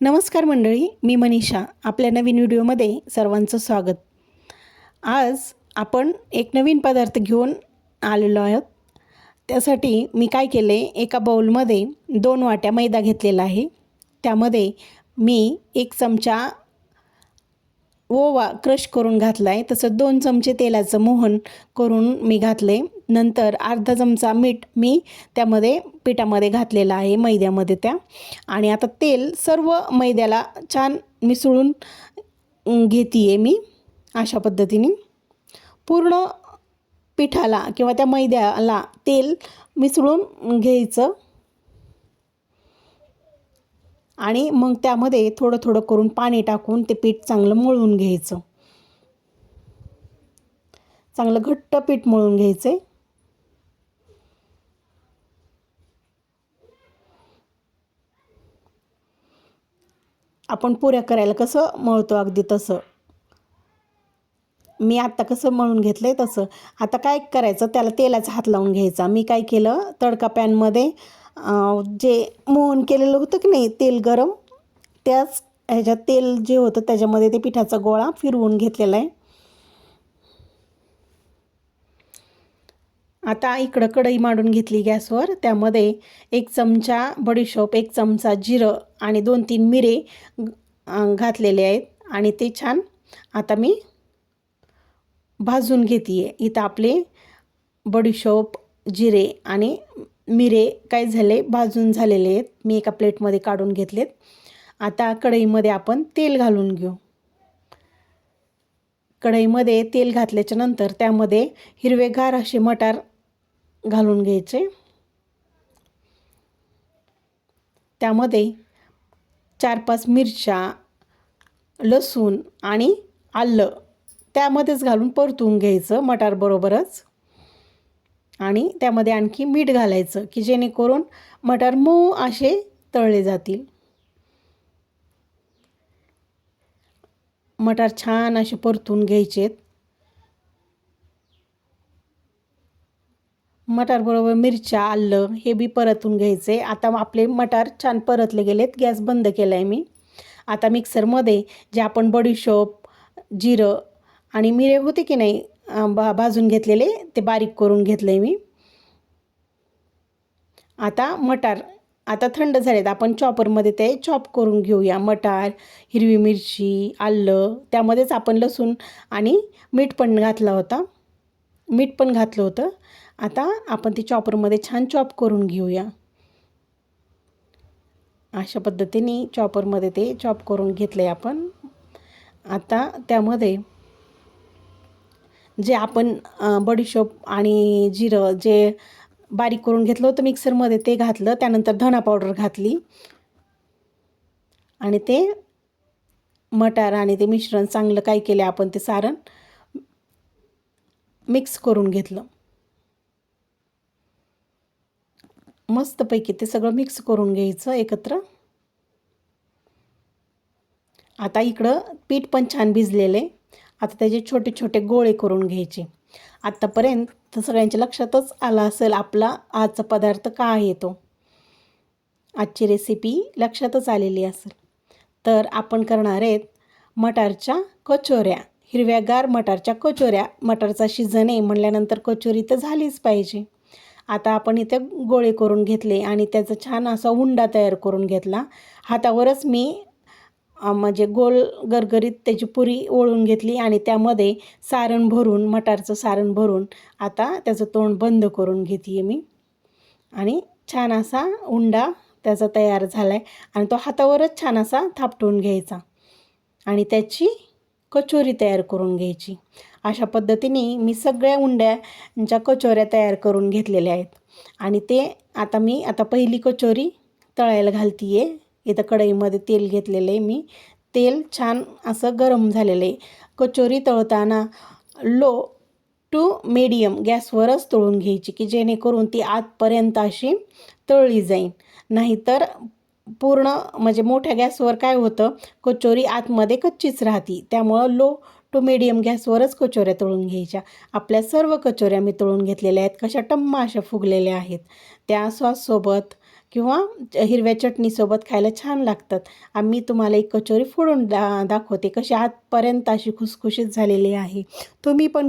नमस्कार मंडळी मी मनीषा आपल्या नवीन व्हिडिओमध्ये सर्वांचं स्वागत. आज आपण एक नवीन पदार्थ घेऊन आलेलो आहोत. त्यासाठी मी काय केले एका बाऊलमध्ये दोन वाट्या मैदा घेतलेला आहे. त्यामध्ये मी एक चमचा ओवा क्रश करून घातला आहे तसं दोन चमचे तेलाचं मोहन करून मी घातले नंतर अर्धा चमचा मीठ मी त्यामध्ये पिठामध्ये घातलेला आहे मैद्यामध्ये त्या. आणि आता तेल सर्व मैद्याला छान मिसळून घेते आहे मी अशा पद्धतीने. पूर्ण पिठाला किंवा त्या मैद्याला तेल मिसळून घ्यायचं. आणि मग त्यामध्ये थोडं थोडं करून पाणी टाकून ते पीठ चांगलं मळून घ्यायचं. चांगलं घट्ट पीठ मळून घ्यायचं आहे आपण पुऱ्या करायला कसं मळतो अगदी तसं? मी आत्ता कसं मळून घेतलं आहे तसं. आता काय करायचं? त्याला तेलाचा हात लावून घ्यायचा. मी काय केलं? तडका पॅनमध्ये जे मोहन केलेलं होतं की नाही तेल गरम त्याच ह्याच्यात तेल जे होतं त्याच्यामध्ये ते पिठाचा गोळा फिरवून घेतलेला आहे. आता इकडं कढई मांडून घेतली गॅसवर. त्यामध्ये एक चमचा बडीशोप एक चमचा जिरं आणि दोन तीन मिरे घातलेले आहेत. आणि ते छान आता मी भाजून घेते आहे इथं आपले बडीशोप जिरे आणि मिरे काय झाले भाजून झालेले आहेत. मी एका प्लेटमध्ये काढून घेतलेत. आता कढईमध्ये आपण तेल घालून घेऊ. कढईमध्ये तेल घातल्याच्या नंतर त्यामध्ये हिरवेगार असे मटार घालून घ्यायचे. त्यामध्ये चार पाच मिरच्या लसूण आणि आलं त्यामध्येच घालून परतून घ्यायचं मटारबरोबरच आणि त्यामध्ये आणखी मीठ घालायचं की जेणेकरून मटार मऊ असे तळले जातील. मटार छान असे परतून घ्यायचेत. मटारबरोबर मिरच्या आलं हे बी परतून घ्यायचे. आता आपले मटार छान परतले गेलेत. गॅस बंद केला आहे मी. आता मिक्सरमध्ये जे आपण बडीशोप जिरं आणि मिरे होते की नाही बा भाजून घेतलेले ते बारीक करून घेतलं आहे मी. आता मटार आता थंड झालेत. आपण चॉपरमध्ये ते चॉप करून घेऊया. मटार हिरवी मिरची आलं त्यामध्येच आपण लसूण आणि मीठ पण घातला होता. मीठ पण घातलं होतं. आता आपण ते चॉपरमध्ये छान चॉप करून घेऊया. अशा पद्धतीने चॉपरमध्ये ते चॉप करून घेतलं आहे आपण. आता त्यामध्ये जे आपण बडीशोप आणि जिरं जे बारीक करून घेतलं होतं मिक्सरमध्ये ते घातलं. त्यानंतर धना पावडर घातली. आणि ते मटार आणि ते मिश्रण चांगलं काय केलं आपण ते सारण मिक्स करून घेतलं. मस्तपैकी ते सगळं मिक्स करून घ्यायचं एकत्र. आता इकडं पीठ पण छान भिजलेलं. आहे आता त्याचे छोटे छोटे गोळे करून घ्यायचे. आत्तापर्यंत सगळ्यांच्या लक्षातच आला असेल आपला आजचा पदार्थ का येतो आजची रेसिपी लक्षातच आलेली असेल. तर आपण करणार आहेत मटारच्या कचोऱ्या. हिरव्यागार मटारच्या कचोऱ्या मटारचा शिजन आहे म्हणल्यानंतर कचोरी तर झालीच पाहिजे. आता आपण इथे गोळे करून घेतले आणि त्याचा छान असा उंडा तयार करून घेतला. हातावरच मी म्हणजे गोल गरगरीत त्याची पुरी ओळून घेतली आणि त्यामध्ये सारण भरून मटारचं सारण भरून आता त्याचं तोंड बंद करून घेते मी. आणि छान असा उंडा त्याचा तयार झाला आहे आणि तो हातावरच छान असा थापटून घ्यायचा. आणि त्याची कचोरी तयार करून घ्यायची. अशा पद्धतीने मी सगळ्या उंड्यांच्या कचोऱ्या तयार करून घेतलेल्या आहेत. आणि ते आता मी आता पहिली कचोरी तळायला घालती आहे इथं कढईमध्ये तेल घेतलेलं आहे मी. तेल छान असं गरम झालेलं आहे. कचोरी तळताना लो टू मीडियम गॅसवरच तळून घ्यायची की जेणेकरून ती आतपर्यंत अशी तळली जाईल. नाहीतर पूर्ण म्हणजे मोठ्या गॅसवर काय होतं? कचोरी आतमध्ये कच्चीच राहती. त्यामुळं लो टू मीडियम गॅसवरच कचोऱ्या तळून घ्यायच्या. आपल्या सर्व कचोऱ्या मी तळून घेतलेल्या आहेत. कशा टम्मा अशा फुगलेल्या आहेत. त्या सॉससोबत किंवा हिरव्या चटणीसोबत खायला छान लागतात. आम्ही तुम्हाला एक कचोरी फोडून दा दाखवते. कशी आतपर्यंत अशी खुसखुशीत झालेली आहे. तुम्ही पण